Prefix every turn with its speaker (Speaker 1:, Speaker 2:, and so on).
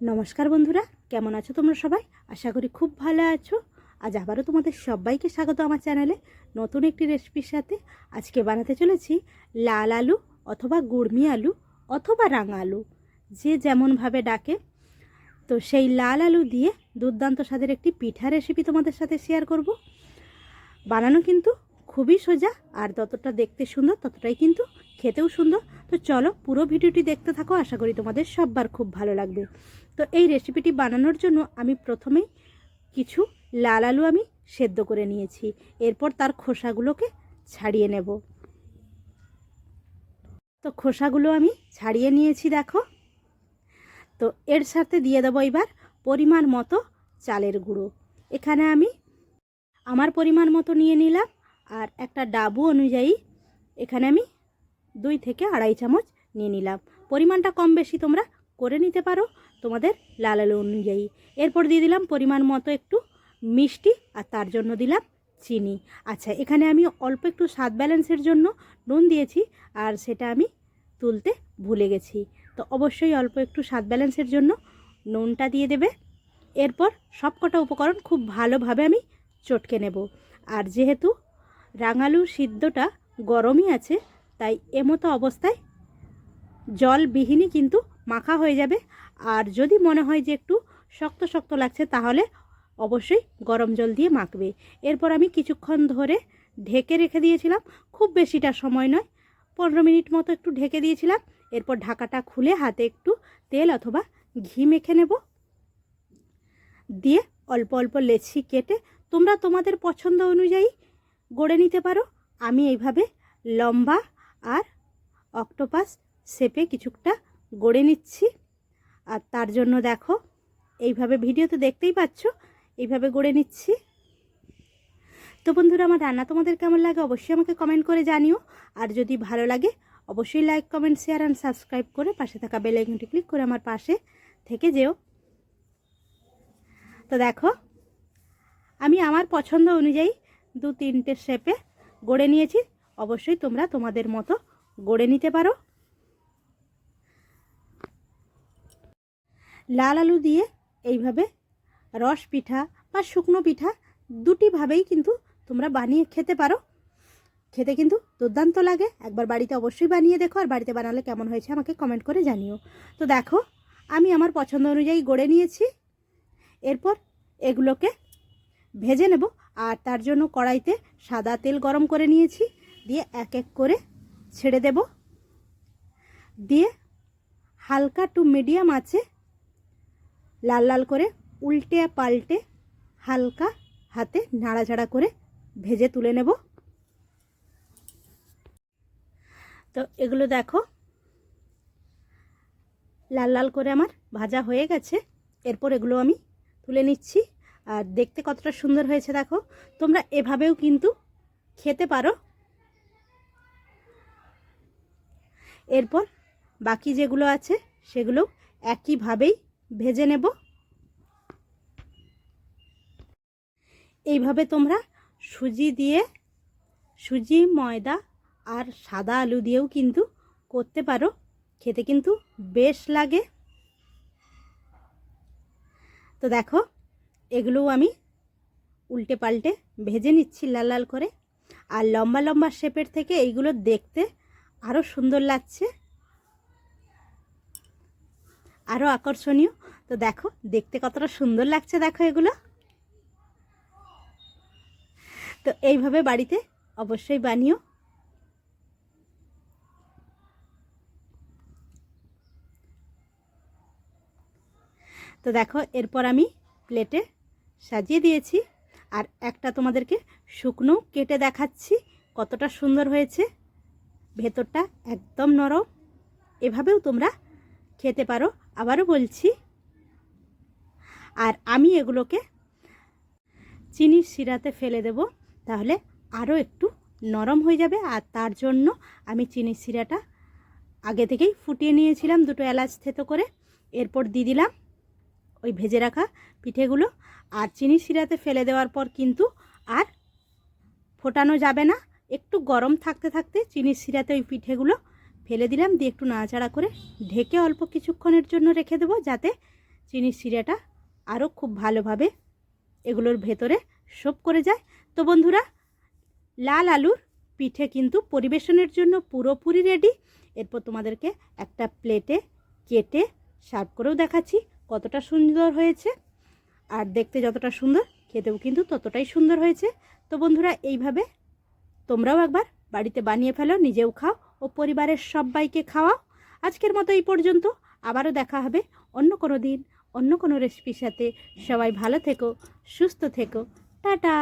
Speaker 1: নমস্কার বন্ধুরা, কেমন আছো তোমরা সবাই? আশা করি খুব ভালো আছো। আজ আবারও তোমাদের সবাইকে স্বাগত আমার চ্যানেলে, নতুন একটি রেসিপির সাথে। আজকে বানাতে চলেছি লাল আলু অথবা গুড়মি আলু অথবা রাঙা আলু, যে যেমনভাবে ডাকে। তো সেই লাল আলু দিয়ে দুর্দান্ত স্বাদের একটি পিঠা রেসিপি তোমাদের সাথে শেয়ার করব। বানানো কিন্তু খুবই সোজা, আর যতটা দেখতে সুন্দর ততটাই কিন্তু খেতেও সুন্দর। তো চলো পুরো ভিডিওটি দেখতে থাকো, আশা করি তোমাদের সববার খুব ভালো লাগবে। তো এই রেসিপিটি বানানোর জন্য আমি প্রথমেই কিছু লাল আলু আমি সেদ্ধ করে নিয়েছি। এরপর তার খোসাগুলোকে ছাড়িয়ে নেব। তো খোসাগুলো আমি ছাড়িয়ে নিয়েছি দেখো। তো এর সাথে দিয়ে দেবো এবার পরিমাণ মতো চালের গুঁড়ো। এখানে আমি আমার পরিমাণ মতো নিয়ে নিলাম আর একটা ডাবু অনুযায়ী এখানে আমি দুই থেকে আড়াই চামচ নিয়ে নিলাম। পরিমাণটা কম বেশি তোমরা করে নিতে পারো তোমাদের লাল আলু অনুযায়ী। এরপর দিয়ে দিলাম পরিমাণ মতো একটু মিষ্টি আর তার জন্য দিলাম চিনি। আচ্ছা এখানে আমি অল্প একটু স্বাদ ব্যালেন্সের জন্য নুন দিয়েছি আর সেটা আমি তুলতে ভুলে গেছি। তো অবশ্যই অল্প একটু স্বাদ ব্যালেন্সের জন্য নুনটা দিয়ে দেবে। এরপর সব কটা উপকরণ খুব ভালোভাবে আমি চটকে নেব। আর যেহেতু রাঙালু সিদ্ধটা গরমই আছে, তাই এমতো অবস্থায় জলবিহীনই কিন্তু মাখা হয়ে যাবে। আর যদি মনে হয় যে একটু শক্ত শক্ত লাগছে, তাহলে অবশ্যই গরম জল দিয়ে মাখবে। এরপর আমি কিছুক্ষণ ধরে ঢেকে রেখে দিয়েছিলাম। খুব বেশিটা সময় নয়, পনেরো মিনিট মতো একটু ঢেকে দিয়েছিলাম। এরপর ঢাকাটা খুলে হাতে একটু তেল অথবা ঘি মেখে নেব। দিয়ে অল্প অল্প লেচি কেটে, তোমরা তোমাদের পছন্দ অনুযায়ী গড়ে নিতে পারো। আমি এইভাবে লম্বা আর অক্টোপাস শেপে কিছুটা গড়ে নিচ্ছি। আর তার জন্য দেখো, এইভাবে ভিডিওতে দেখতেই পাচ্ছ, এইভাবে গড়ে নিচ্ছি। তো বন্ধুরা, আমার রান্না তোমাদের কেমন লাগে অবশ্যই আমাকে কমেন্ট করে জানিও। আর যদি ভালো লাগে, অবশ্যই like comment share and subscribe করে পাশে থাকা বেল আইকনটি ক্লিক করে আমার পাশে থেকে যেও। তো দেখো, আমি আমার পছন্দ অনুযায়ী দু তিনটে শেপে গড়ে নিয়েছি। অবশ্যই তোমরা তোমাদের মতো গড়ে নিতে পারো। লাল আলু দিয়ে এইভাবে রস পিঠা বা শুকনো পিঠা দুটিভাবেই কিন্তু তোমরা বানিয়ে খেতে পারো। খেতে কিন্তু দুর্দান্ত লাগে। একবার বাড়িতে অবশ্যই বানিয়ে দেখো আর বাড়িতে বানালে কেমন হয়েছে আমাকে কমেন্ট করে জানিও। তো দেখো, আমি আমার পছন্দ অনুযায়ী গড়ে নিয়েছি। এরপর এগুলোকে ভেজে নেব আর তার জন্য কড়াইতে সাদা তেল গরম করে নিয়েছি। দিয়ে এক এক করে ছেড়ে দেব। দিয়ে হালকা টু মিডিয়াম আছে লাল লাল করে উল্টে পাল্টে হালকা হাতে নাড়াচাড়া করে ভেজে তুলে নেব। তো এগুলো দেখো। লাল লাল করে আমার ভাজা হয়ে গেছে। এরপর এগুলো আমি তুলে নিচ্ছি। আর দেখতে কতটা সুন্দর হয়েছে দেখো। তোমরা এভাবেও কিন্তু খেতে পারো। এরপর বাকি যেগুলো আছে সেগুলো একইভাবেই ভেজে নেব। এইভাবে তোমরা সুজি দিয়ে সুজি, ময়দা আর সাদা আলু দিয়েও কিন্তু করতে পারো। খেতে কিন্তু বেশ লাগে। তো দেখো, এগুলোও আমি উল্টে পাল্টে ভেজে নিচ্ছি লাল লাল করে। আর লম্বা লম্বা শেপের থেকে এইগুলো দেখতে আরও সুন্দর লাগছে। আরও আকর্ষণীয়। তো দেখো, দেখতে কতটা সুন্দর লাগছে, দেখো এগুলো। তো এইভাবে বাড়িতে অবশ্যই বানিও। তো দেখো, এরপর আমি প্লেটে সাজিয়ে দিয়েছি। আর একটা তোমাদেরকে শুকনো কেটে দেখাচ্ছি, কতটা সুন্দর হয়েছে। ভেতরটা একদম নরম। এভাবেও তোমরা খেতে পারো। আবারও বলছি, আর আমি এগুলোকে চিনির শিরাতে ফেলে দেব, তাহলে আরও একটু নরম হয়ে যাবে। আর তার জন্য আমি চিনির শিরাটা আগে থেকেই ফুটিয়ে নিয়েছিলাম দুটো এলাচ থেতো করে। এরপর দিয়ে দিলাম ওই ভেজে রাখা পিঠেগুলো। আর চিনি শিরাতে ফেলে দেওয়ার পর কিন্তু আর ফোটানো যাবে না। একটু গরম থাকতে থাকতে চিনির শিরাতে ওই পিঠেগুলো ফেলে দিলাম, দিয়ে একটু নাড়াচাড়া করে ঢেকে অল্প কিছুক্ষণের জন্য রেখে দেবো, যাতে চিনির সিরাটা আরও খুব ভালোভাবে এগুলোর ভেতরে সোপ করে যায়। তো বন্ধুরা, লাল আলুর পিঠে কিন্তু পরিবেশনের জন্য পুরোপুরি রেডি এরপর তোমাদেরকে একটা প্লেটে কেটে সার্ভ করেও দেখাচ্ছি কতটা সুন্দর হয়েছে। আর দেখতে যতটা সুন্দর, খেতেও কিন্তু ততটাই সুন্দর হয়েছে। তো বন্ধুরা, এইভাবে তোমরাও একবার বাড়িতে বানিয়ে ফেলো, নিজেও খাও। ও পরিবারের সবাইকে খাওয়াও। আজকের মতো এই পর্যন্ত। আবারও দেখা হবে অন্য কোনো দিন, অন্য কোনো রেসিপির সাথে। সবাই ভালো থেকো, সুস্থ থেকো। টাটা!